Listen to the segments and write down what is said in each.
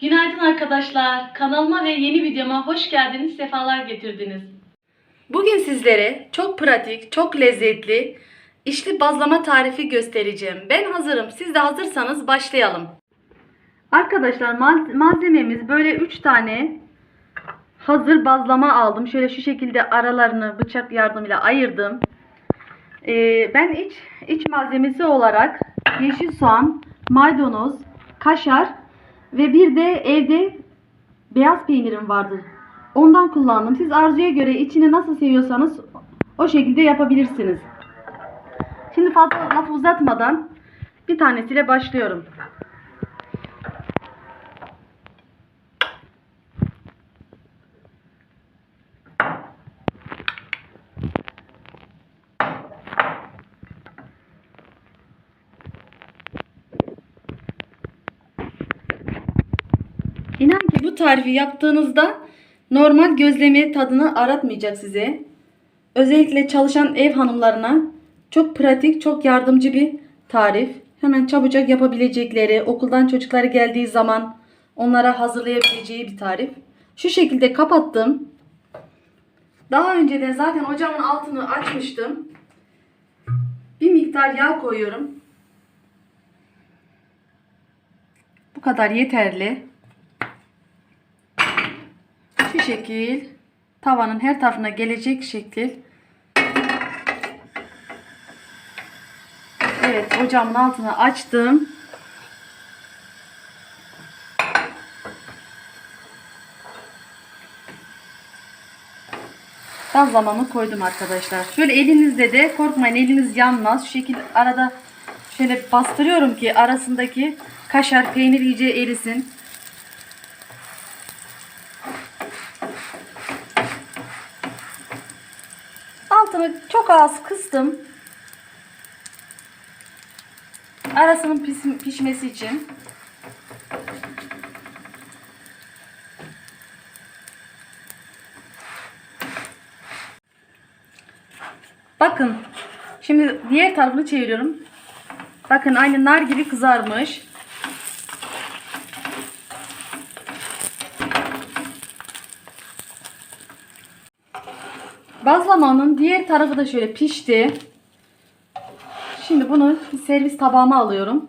Günaydın arkadaşlar. Kanalıma ve yeni videoma hoş geldiniz, sefalar getirdiniz. Bugün sizlere çok pratik, çok lezzetli içli bazlama tarifi göstereceğim. Ben hazırım. Siz de hazırsanız başlayalım. Arkadaşlar mal- malzememiz böyle 3 tane hazır bazlama aldım. Şöyle şu şekilde aralarını bıçak yardımıyla ayırdım. Ee, ben iç iç malzemesi olarak yeşil soğan, maydanoz, kaşar ve bir de evde beyaz peynirim vardı. Ondan kullandım. Siz arzuya göre içini nasıl seviyorsanız o şekilde yapabilirsiniz. Şimdi fazla laf uzatmadan bir tanesiyle başlıyorum. İnan ki bu tarifi yaptığınızda normal gözleme tadını aratmayacak size. Özellikle çalışan ev hanımlarına çok pratik, çok yardımcı bir tarif. Hemen çabucak yapabilecekleri, okuldan çocukları geldiği zaman onlara hazırlayabileceği bir tarif. Şu şekilde kapattım. Daha önceden zaten ocağımın altını açmıştım. Bir miktar yağ koyuyorum. Bu kadar yeterli. Şu şekil tavanın her tarafına gelecek şekil. Evet ocağımın altını açtım. Bazlamamı koydum arkadaşlar. Şöyle elinizde de korkmayın eliniz yanmaz. Şu şekilde arada şöyle bastırıyorum ki arasındaki kaşar peynir iyice erisin. Altını çok az kıstım. Arasının pişmesi için. Bakın. Şimdi diğer tarafını çeviriyorum. Bakın aynı nar gibi kızarmış. Bazlamanın diğer tarafı da şöyle pişti. Şimdi bunu servis tabağıma alıyorum.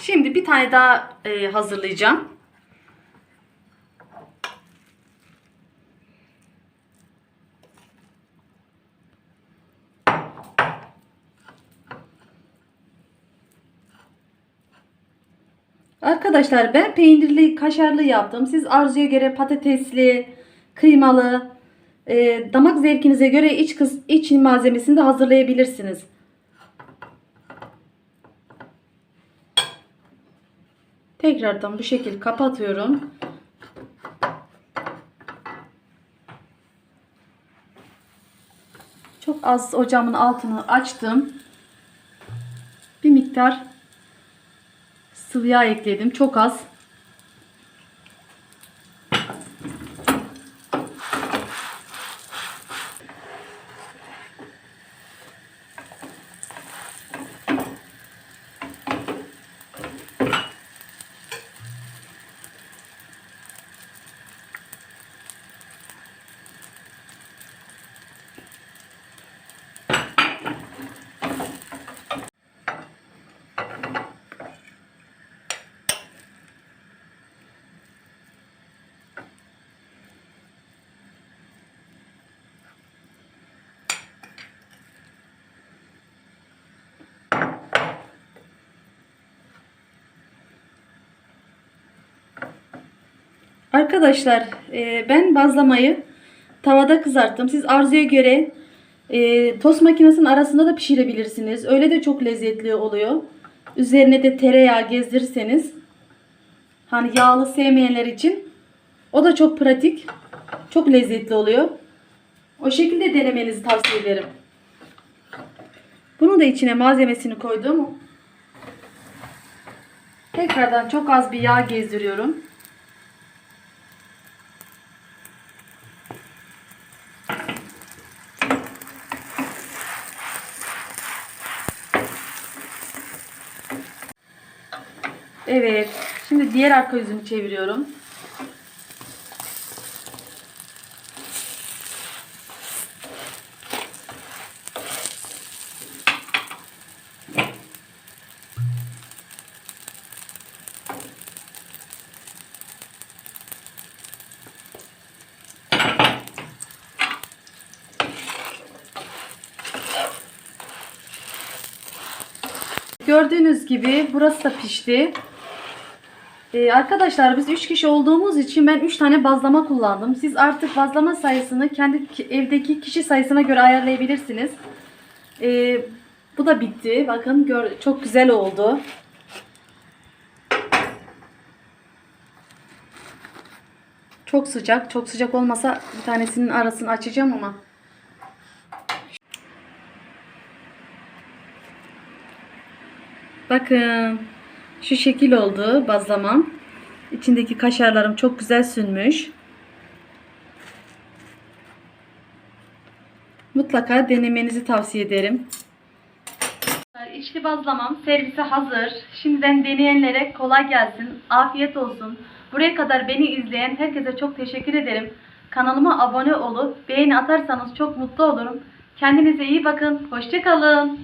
Şimdi bir tane daha e, hazırlayacağım. Arkadaşlar ben peynirli, kaşarlı yaptım. Siz arzuya göre patatesli, kıymalı, e, damak zevkinize göre iç, kıs, iç malzemesini de hazırlayabilirsiniz. Tekrardan bu şekilde kapatıyorum. Çok az ocağımın altını açtım. Bir miktar sıvı yağ ekledim. Çok az. Arkadaşlar e, ben bazlamayı tavada kızarttım. Siz arzuya göre e, tost makinesinin arasında da pişirebilirsiniz. Öyle de çok lezzetli oluyor. Üzerine de tereyağı gezdirirseniz hani yağlı sevmeyenler için o da çok pratik. Çok lezzetli oluyor. O şekilde denemenizi tavsiye ederim. Bunu da içine malzemesini koydum. Tekrardan çok az bir yağ gezdiriyorum. Evet. Şimdi diğer arka yüzünü çeviriyorum. Gördüğünüz gibi burası da pişti. Ee, arkadaşlar biz 3 kişi olduğumuz için ben 3 tane bazlama kullandım. Siz artık bazlama sayısını kendi ki- evdeki kişi sayısına göre ayarlayabilirsiniz. Ee, bu da bitti. Bakın gör, çok güzel oldu. Çok sıcak. Çok sıcak olmasa bir tanesinin arasını açacağım ama. Bakın şu şekil oldu bazlamam. İçindeki kaşarlarım çok güzel sünmüş. Mutlaka denemenizi tavsiye ederim. İçli bazlamam servise hazır. Şimdiden deneyenlere kolay gelsin. Afiyet olsun. Buraya kadar beni izleyen herkese çok teşekkür ederim. Kanalıma abone olup beğeni atarsanız çok mutlu olurum. Kendinize iyi bakın. Hoşçakalın.